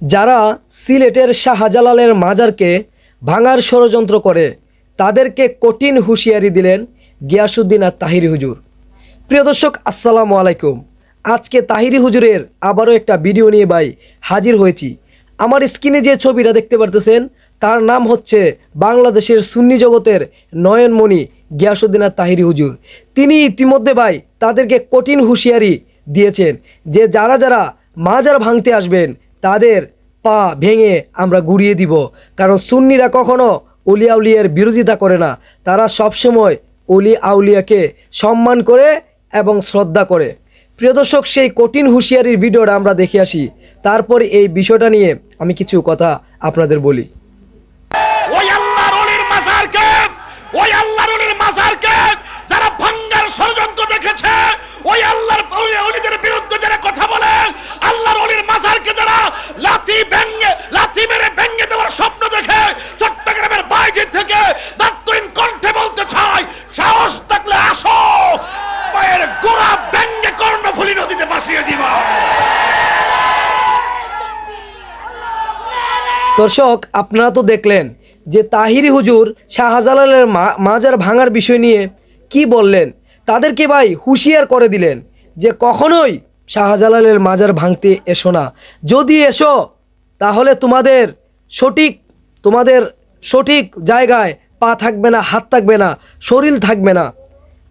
যারা সিলেটের শাহজালালের মাজারকে ভাঙার ষড়যন্ত্র করে, তাদেরকে কঠিন হুঁশিয়ারি দিলেন গিয়াসুদ্দিন আর তাহিরি হুজুর। প্রিয় দর্শক, আসসালামু আলাইকুম। আজকে তাহিরি হুজুরের আবারও একটা ভিডিও নিয়ে ভাই হাজির হয়েছি। আমার স্ক্রিনে যে ছবিটা দেখতে পারতেছেন, তার নাম হচ্ছে বাংলাদেশের সুন্নি জগতের নয়নমণি গিয়াসুদ্দিন আর তাহিরি হুজুর। তিনি ইতিমধ্যে ভাই তাদেরকে কঠিন হুঁশিয়ারি দিয়েছেন যে যারা যারা মাজার ভাঙতে আসবেন তাদের পা ভেঙে আমরা গুড়িয়ে দিব। কারণ সুন্নিরা কখনো অলি আউলিয়ার বিরোধিতা করে না। তারা সবসময় অলি আউলিয়াকে সম্মান করে এবং শ্রদ্ধা করে। প্রিয় দর্শক, সেই কঠিন হুঁশিয়ারির ভিডিওটা আমরা দেখে আসি। তারপর এই বিষয়টা নিয়ে আমি কিছু কথা আপনাদের বলি। দর্শক, আপনারা তো দেখলেন যে তাহিরি হুজুর শাহজালালের মা- মাজার ভাঙার বিষয় নিয়ে কি বললেন। তাদেরকে ভাই হুঁশিয়ার করে দিলেন যে কখনোই শাহজালালের মাজার ভাঙতে এসো না। যদি এসো, তাহলে তোমাদের সঠিক তোমাদের সঠিক জায়গায় পা থাকবে না, হাত থাকবে না, শরীর থাকবে না।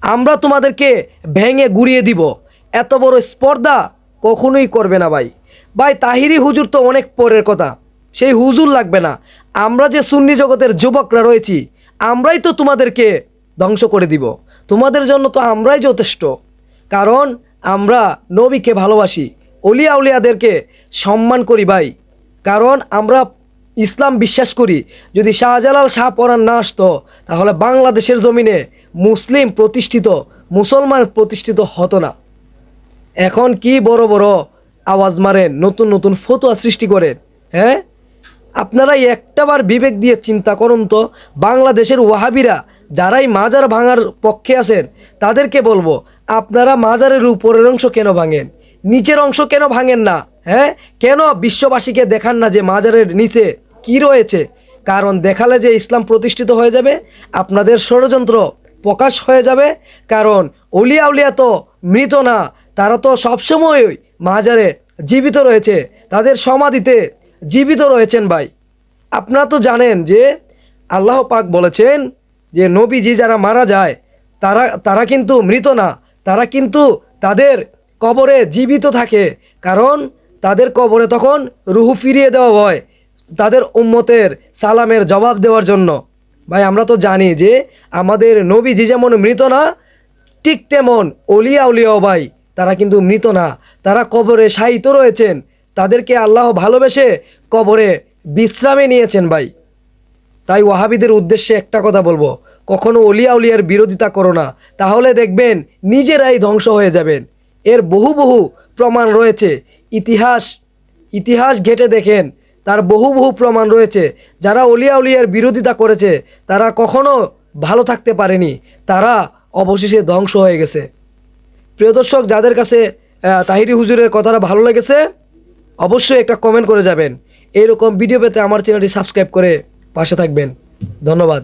আমরা তোমাদেরকে ভেঙে গুড়িয়ে দিব। এত বড় স্পর্ধা কখনোই করবে না ভাই। ভাই, তাহিরি হুজুর তো অনেক পরের কথা। সেই হুজুর লাগবে না। আমরা যে সুন্নি জগতের যুবকরা রয়েছি, আমরাই তো তোমাদেরকে ধ্বংস করে দিব। তোমাদের জন্য তো আমরাই যথেষ্ট। কারণ আমরা নবীকে ভালোবাসি, অলিয়া উলিয়াদেরকে সম্মান করি ভাই। কারণ আমরা ইসলাম বিশ্বাস করি, যদি শাহজালাল শাহ পরান না আসতো, তাহলে বাংলাদেশের জমিনে মুসলিম প্রতিষ্ঠিত, মুসলমান প্রতিষ্ঠিত হতো না। এখন কি বড় বড় আওয়াজ মারেন, নতুন নতুন ফতোয়া সৃষ্টি করেন হ্যাঁ? আপনারা একটাবার বিবেক দিয়ে চিন্তা করুন তো, বাংলাদেশের ওয়াহাবিরা যারাই মাজার ভাঙার পক্ষে আছেন, তাদেরকে বলব, আপনারা মাজারের উপরের অংশ কেন ভাঙেন? নিচের অংশ কেন ভাঙেন না? হ্যাঁ? কেন বিশ্ববাসীকে দেখান না যে মাজারের নিচে কি রয়েছে? কারণ দেখালে যে ইসলাম প্রতিষ্ঠিত হয়ে যাবে, আপনাদের ষড়যন্ত্র প্রকাশ হয়ে যাবে, কারণ অলিয়া উলিয়া তো মৃত না, তারা তো সবসময় মাজারে জীবিত রয়েছে, তাদের সমাধিতে জীবিত রয়েছেন ভাই। আপনারা তো জানেন যে আল্লাহ পাক বলেছেন যে নবীজি যারা মারা যায়, তারা তারা কিন্তু মৃত না, তারা কিন্তু তাদের কবরে জীবিত থাকে। কারণ তাদের কবরে তখন রুহু ফিরিয়ে দেওয়া হয় তাদের উম্মতের সালামের জবাব দেওয়ার জন্য। ভাই, আমরা তো জানি যে আমাদের নবীজি যেমন মৃত না, ঠিক তেমন অলিয়া উলিয়াও ভাই, তারা কিন্তু মৃত না। তারা কবরে শায়িত রয়েছেন তাদেরকে আল্লাহ ভালোবেসে কবরে বিশ্রামে নিয়েছেন ভাই। তাই ওয়াহাবিদের উদ্দেশ্যে একটা কথা বলব, কখনো অলিয়া উলিয়ার বিরোধিতা করো না, তাহলে দেখবেন নিজেরাই ধ্বংস হয়ে যাবেন। এর বহু বহু প্রমাণ রয়েছে। ইতিহাস ইতিহাস ঘেটে দেখেন, তার বহু বহু প্রমাণ রয়েছে। যারা অলিয়া উলিয়ার বিরোধিতা করেছে, তারা কখনো ভালো থাকতে পারেনি, তারা অবশেষে ধ্বংস হয়ে গেছে। প্রিয় দর্শক, যাদের কাছে তাহিরি হুজুরের কথাটা ভালো লেগেছে অবশ্যই একটা কমেন্ট করে যাবেন। এরকম ভিডিও পেতে আমার চ্যানেলটি সাবস্ক্রাইব করে পাশে থাকবেন। ধন্যবাদ।